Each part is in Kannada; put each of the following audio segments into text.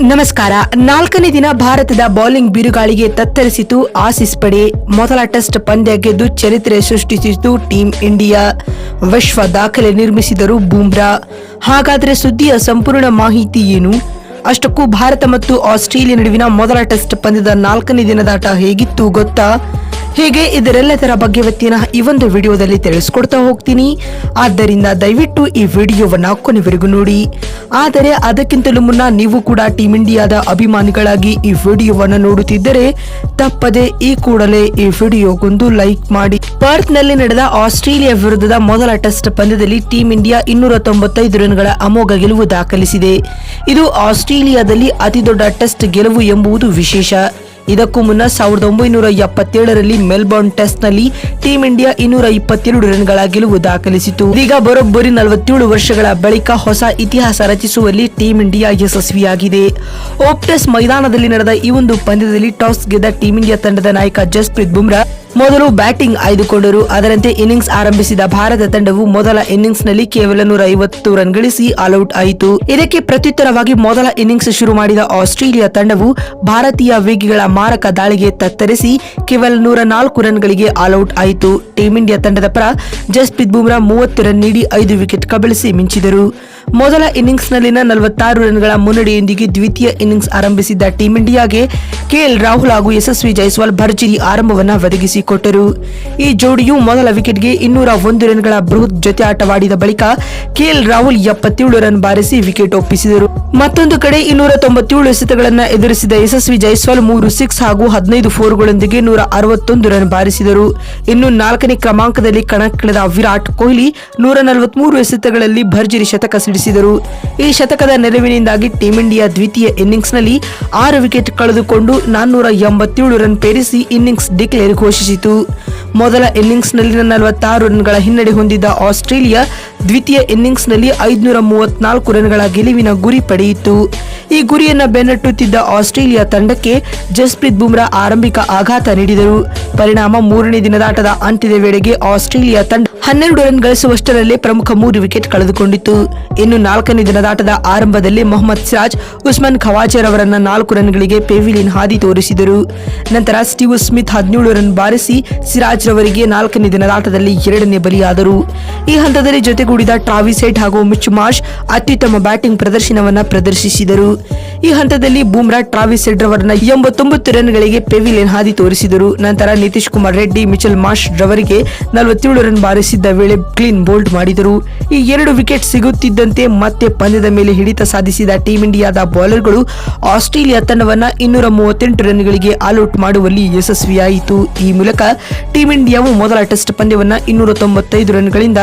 ನಮಸ್ಕಾರ. ನಾಲ್ಕನೇ ದಿನ ಭಾರತದ ಬೌಲಿಂಗ್ ಬಿರುಗಾಳಿಗೆ ತತ್ತರಿಸಿತು ಆಸಿಸ್ ಪಡೆ. ಮೊದಲ ಟೆಸ್ಟ್ ಪಂದ್ಯ ಗೆದ್ದು ಚರಿತ್ರೆ ಸೃಷ್ಟಿಸಿತು ಟೀಂ ಇಂಡಿಯಾ. ವಿಶ್ವ ದಾಖಲೆ ನಿರ್ಮಿಸಿದರು ಬೂಮ್ರಾ. ಹಾಗಾದರೆ ಸುದ್ದಿಯ ಸಂಪೂರ್ಣ ಮಾಹಿತಿ ಏನು? ಅಷ್ಟಕ್ಕೂ ಭಾರತ ಮತ್ತು ಆಸ್ಟ್ರೇಲಿಯಾ ನಡುವಿನ ಮೊದಲ ಟೆಸ್ಟ್ ಪಂದ್ಯದ ನಾಲ್ಕನೇ ದಿನದಾಟ ಹೇಗಿತ್ತು ಗೊತ್ತಾ? ಹೀಗೆ ಇದರೆಲ್ಲದರ ಬಗ್ಗೆ ಇವತ್ತಿನ ಈ ಒಂದು ವಿಡಿಯೋದಲ್ಲಿ ತಿಳಿಸ್ಕೊಡ್ತಾ ಹೋಗ್ತೀನಿ. ಆದ್ದರಿಂದ ದಯವಿಟ್ಟು ಈ ವಿಡಿಯೋವನ್ನ ಕೊನೆವರೆಗೂ ನೋಡಿ. ಆದರೆ ಅದಕ್ಕಿಂತಲೂ ಮುನ್ನ ನೀವು ಕೂಡ ಟೀಮ್ ಇಂಡಿಯಾದ ಅಭಿಮಾನಿಗಳಾಗಿ ಈ ವಿಡಿಯೋವನ್ನ ನೋಡುತ್ತಿದ್ದರೆ ತಪ್ಪದೆ ಈ ಕೂಡಲೇ ಈ ವಿಡಿಯೋಗೊಂದು ಲೈಕ್ ಮಾಡಿ. ಪರ್ತ್ನಲ್ಲಿ ನಡೆದ ಆಸ್ಟ್ರೇಲಿಯಾ ವಿರುದ್ಧದ ಮೊದಲ ಟೆಸ್ಟ್ ಪಂದ್ಯದಲ್ಲಿ ಟೀಂ ಇಂಡಿಯಾ ಇನ್ನೂರ ತೊಂಬತ್ತೈದು ರನ್ಗಳ ಅಮೋಘ ಗೆಲುವು ದಾಖಲಿಸಿದೆ. ಇದು ಆಸ್ಟ್ರೇಲಿಯಾದಲ್ಲಿ ಅತಿದೊಡ್ಡ ಟೆಸ್ಟ್ ಗೆಲುವು ಎಂಬುದು ವಿಶೇಷ. ಇದಕ್ಕೂ ಮುನ್ನ ಸಾವಿರದ ಒಂಬೈನೂರ ಎಪ್ಪತ್ತೇಳರಲ್ಲಿ ಮೆಲ್ಬೋರ್ನ್ ಟೆಸ್ಟ್ನಲ್ಲಿ ಟೀಂ ಇಂಡಿಯಾ ಇನ್ನೂರ ಇಪ್ಪತ್ತೆರಡು ರನ್ಗಳ ಗೆಲುವು ದಾಖಲಿಸಿತು. ಇದೀಗ ಬರೋಬ್ಬರಿ ನಲವತ್ತೇಳು ವರ್ಷಗಳ ಬಳಿಕ ಹೊಸ ಇತಿಹಾಸ ರಚಿಸುವಲ್ಲಿ ಟೀಂ ಇಂಡಿಯಾ ಯಶಸ್ವಿಯಾಗಿದೆ. ಓಪ್ಟೆಸ್ ಮೈದಾನದಲ್ಲಿ ನಡೆದ ಈ ಒಂದು ಪಂದ್ಯದಲ್ಲಿ ಟಾಸ್ ಗೆದ್ದ ಟೀಂ ಇಂಡಿಯಾ ತಂಡದ ನಾಯಕ ಜಸ್ಪ್ರೀತ್ ಬುಮ್ರಾ ಮೊದಲು ಬ್ಯಾಟಿಂಗ್ ಆಯ್ದುಕೊಂಡರು. ಅದರಂತೆ ಇನ್ನಿಂಗ್ಸ್ ಆರಂಭಿಸಿದ ಭಾರತ ತಂಡವು ಮೊದಲ ಇನ್ನಿಂಗ್ಸ್ನಲ್ಲಿ ಕೇವಲ ನೂರ ಐವತ್ತು ರನ್ ಗಳಿಸಿ ಆಲ್ಔಟ್ ಆಯಿತು. ಇದಕ್ಕೆ ಪ್ರತ್ಯುತ್ತರವಾಗಿ ಮೊದಲ ಇನ್ನಿಂಗ್ಸ್ ಶುರು ಮಾಡಿದ ಆಸ್ಟ್ರೇಲಿಯಾ ತಂಡವು ಭಾರತೀಯ ವೇಗಿಗಳ ಮಾರಕ ದಾಳಿಗೆ ತತ್ತರಿಸಿ ಕೇವಲ ನೂರ ನಾಲ್ಕು ರನ್ಗಳಿಗೆ ಆಲ್ಔಟ್ ಆಯಿತು. ಟೀಂ ಇಂಡಿಯಾ ತಂಡದ ಪರ ಜಸ್ಪ್ರೀತ್ ಬುಮ್ರಾ ಮೂವತ್ತು ರನ್ ನೀಡಿ ಐದು ವಿಕೆಟ್ ಕಬಳಿಸಿ ಮಿಂಚಿದರು. ಮೊದಲ ಇನ್ನಿಂಗ್ಸ್ನಲ್ಲಿನ ನಲವತ್ತಾರು ರನ್ಗಳ ಮುನ್ನಡೆಯೊಂದಿಗೆ ದ್ವಿತೀಯ ಇನ್ನಿಂಗ್ಸ್ ಆರಂಭಿಸಿದ್ದ ಟೀಂ ಇಂಡಿಯಾಗೆ ಕೆಎಲ್ ರಾಹುಲ್ ಹಾಗೂ ಯಶಸ್ವಿ ಜೈಸ್ವಾಲ್ ಭರ್ಜರಿ ಆರಂಭವನ್ನು ಒದಗಿಸಿಕೊಟ್ಟರು. ಈ ಜೋಡಿಯು ಮೊದಲ ವಿಕೆಟ್ಗೆ ಇನ್ನೂರ ಒಂದು ರನ್ಗಳ ಬೃಹತ್ ಜೊತೆ ಆಟವಾಡಿದ ಬಳಿಕ ಕೆಎಲ್ ರಾಹುಲ್ ಎಪ್ಪತ್ತೇಳು ರನ್ ಬಾರಿಸಿ ವಿಕೆಟ್ ಒಪ್ಪಿಸಿದರು. ಮತ್ತೊಂದು ಕಡೆ ಇನ್ನೂರ ತೊಂಬತ್ತೇಳು ಎಸೆತಗಳನ್ನು ಎದುರಿಸಿದ ಯಶಸ್ವಿ ಜೈಸ್ವಾಲ್ ಮೂರು ಸಿಕ್ಸ್ ಹಾಗೂ ಹದಿನೈದು ಫೋರ್ಗಳೊಂದಿಗೆ ನೂರ ಅರವತ್ತೊಂದು ರನ್ ಬಾರಿಸಿದರು. ಇನ್ನು ನಾಲ್ಕನೇ ಕ್ರಮಾಂಕದಲ್ಲಿ ಕಣಕ್ಕಿಳಿದ ವಿರಾಟ್ ಕೊಹ್ಲಿ ನೂರ ನಲವತ್ಮೂರು ಎಸೆತಗಳಲ್ಲಿ ಭರ್ಜರಿ ಶತಕ ಸಿಡಿಸಿದರು ಈ ಶತಕದ ನೆರವಿನಿಂದಾಗಿ ಟೀಂ ಇಂಡಿಯಾ ದ್ವಿತೀಯ ಇನ್ನಿಂಗ್ಸ್ನಲ್ಲಿ ಆರು ವಿಕೆಟ್ ಕಳೆದುಕೊಂಡು ನಾನ್ನೂರ ಎಂಬತ್ತೇಳು ರನ್ ಪೇರಿಸಿ ಇನ್ನಿಂಗ್ಸ್ ಡಿಕ್ಲೇರ್ ಘೋಷಿಸಿತು. ಮೊದಲ ಇನ್ನಿಂಗ್ಸ್ನಲ್ಲಿನ ನಲವತ್ತಾರು ರನ್ಗಳ ಹಿನ್ನಡೆ ಹೊಂದಿದ್ದ ಆಸ್ಟ್ರೇಲಿಯಾ ದ್ವಿತೀಯ ಇನ್ನಿಂಗ್ಸ್ನಲ್ಲಿ ಐದುನೂರ ಮೂವತ್ನಾಲ್ಕು ರನ್ಗಳ ಗೆಲುವಿನ ಗುರಿ ಪಡೆಯಿತು. ಈ ಗುರಿಯನ್ನ ಬೆನ್ನಟ್ಟುತ್ತಿದ್ದ ಆಸ್ಟ್ರೇಲಿಯಾ ತಂಡಕ್ಕೆ ಜಸ್ಪ್ರೀತ್ ಬುಮ್ರಾ ಆರಂಭಿಕ ಆಘಾತ ನೀಡಿದರು. ಪರಿಣಾಮ ಮೂರನೇ ದಿನದಾಟದ ಅಂತ್ಯದ ವೇಳೆಗೆ ಆಸ್ಟ್ರೇಲಿಯಾ ತಂಡ ಹನ್ನೆರಡು ರನ್ ಗಳಿಸುವಷ್ಟರಲ್ಲೇ ಪ್ರಮುಖ ಮೂರು ವಿಕೆಟ್ ಕಳೆದುಕೊಂಡಿತು ಇನ್ನು ನಾಲ್ಕನೇ ದಿನದಾಟದ ಆರಂಭದಲ್ಲಿ ಮೊಹಮ್ಮದ್ ಸಿರಾಜ್, ಉಸ್ಮಾನ್ ಖವಾಜರ್ ಅವರನ್ನ ನಾಲ್ಕು ರನ್ಗಳಿಗೆ ಪೆವಿಲಿನ್ ಹಾದಿ ತೋರಿಸಿದರು. ನಂತರ ಸ್ಟೀವ್ ಸ್ಮಿತ್ ಹದಿನೇಳು ರನ್ ಬಾರಿಸಿ ಸಿರಾಜ್ ರವರಿಗೆ ನಾಲ್ಕನೇ ದಿನದಾಟದಲ್ಲಿ ಎರಡನೇ ಬಲಿಯಾದರು. ಈ ಹಂತದಲ್ಲಿ ಜೊತೆಗೂಡಿದ ಟ್ರಾವಿಸೆಟ್ ಹಾಗೂ ಮಿಚ್ ಮಾರ್ಷ್ ಅತ್ಯುತ್ತಮ ಬ್ಯಾಟಿಂಗ್ ಪ್ರದರ್ಶನವನ್ನ ಪ್ರದರ್ಶಿಸಿದರು. world. ಈ ಹಂತದಲ್ಲಿ ಬೂಮ್ರಾ ಟ್ರಾವಿಸ್ ಹೆಡ್ ರವರನ್ನ ಎಂಬತ್ತೊಂಬತ್ತು ರನ್ಗಳಿಗೆ ಪೆವಿಲಿಯನ್ ಹಾದಿ ತೋರಿಸಿದರು. ನಂತರ ನಿತೀಶ್ ಕುಮಾರ್ ರೆಡ್ಡಿ, ಮಿಚೆಲ್ ಮಾಶ್ ರವರಿಗೆ ನಲವತ್ತೇಳು ರನ್ ಬಾರಿಸಿದ್ದ ವೇಳೆ ಕ್ಲೀನ್ ಬೋಲ್ಡ್ ಮಾಡಿದರು. ಈ ಎರಡು ವಿಕೆಟ್ ಸಿಗುತ್ತಿದ್ದಂತೆ ಮತ್ತೆ ಪಂದ್ಯದ ಮೇಲೆ ಹಿಡಿತ ಸಾಧಿಸಿದ ಟೀಂ ಇಂಡಿಯಾದ ಬೌಲರ್ಗಳು ಆಸ್ಟ್ರೇಲಿಯಾ ತಂಡವನ್ನ ಇನ್ನೂರ ಮೂವತ್ತೆಂಟು ರನ್ಗಳಿಗೆ ಆಲ್ಔಟ್ ಮಾಡುವಲ್ಲಿ ಯಶಸ್ವಿಯಾಯಿತು. ಈ ಮೂಲಕ ಟೀಂ ಇಂಡಿಯಾವು ಮೊದಲ ಟೆಸ್ಟ್ ಪಂದ್ಯವನ್ನ ಇನ್ನೂರ ತೊಂಬತ್ತೈದು ರನ್ಗಳಿಂದ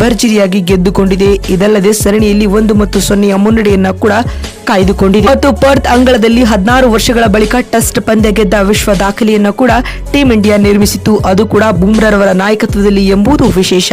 ಭರ್ಜರಿಯಾಗಿ ಗೆದ್ದುಕೊಂಡಿದೆ. ಇದಲ್ಲದೆ ಸರಣಿಯಲ್ಲಿ ಒಂದು ಮತ್ತು ಸೊನ್ನೆಯ ಮುನ್ನಡೆಯನ್ನ ಕೂಡ ಕಾಯ್ದುಕೊಂಡಿದೆ. ಮತ್ತು ಪರ್ತ್ ಅಂಗಳದಲ್ಲಿ ಹದಿನಾರು ವರ್ಷಗಳ ಬಳಿಕ ಟೆಸ್ಟ್ ಪಂದ್ಯ ಗೆದ್ದ ವಿಶ್ವ ದಾಖಲೆಯನ್ನು ಕೂಡ ಟೀಂ ಇಂಡಿಯಾ ನಿರ್ಮಿಸಿತು ಅದು ಕೂಡ ಬೂಮ್ರಾರವರ ನಾಯಕತ್ವದಲ್ಲಿ ಎಂಬುದು ವಿಶೇಷ.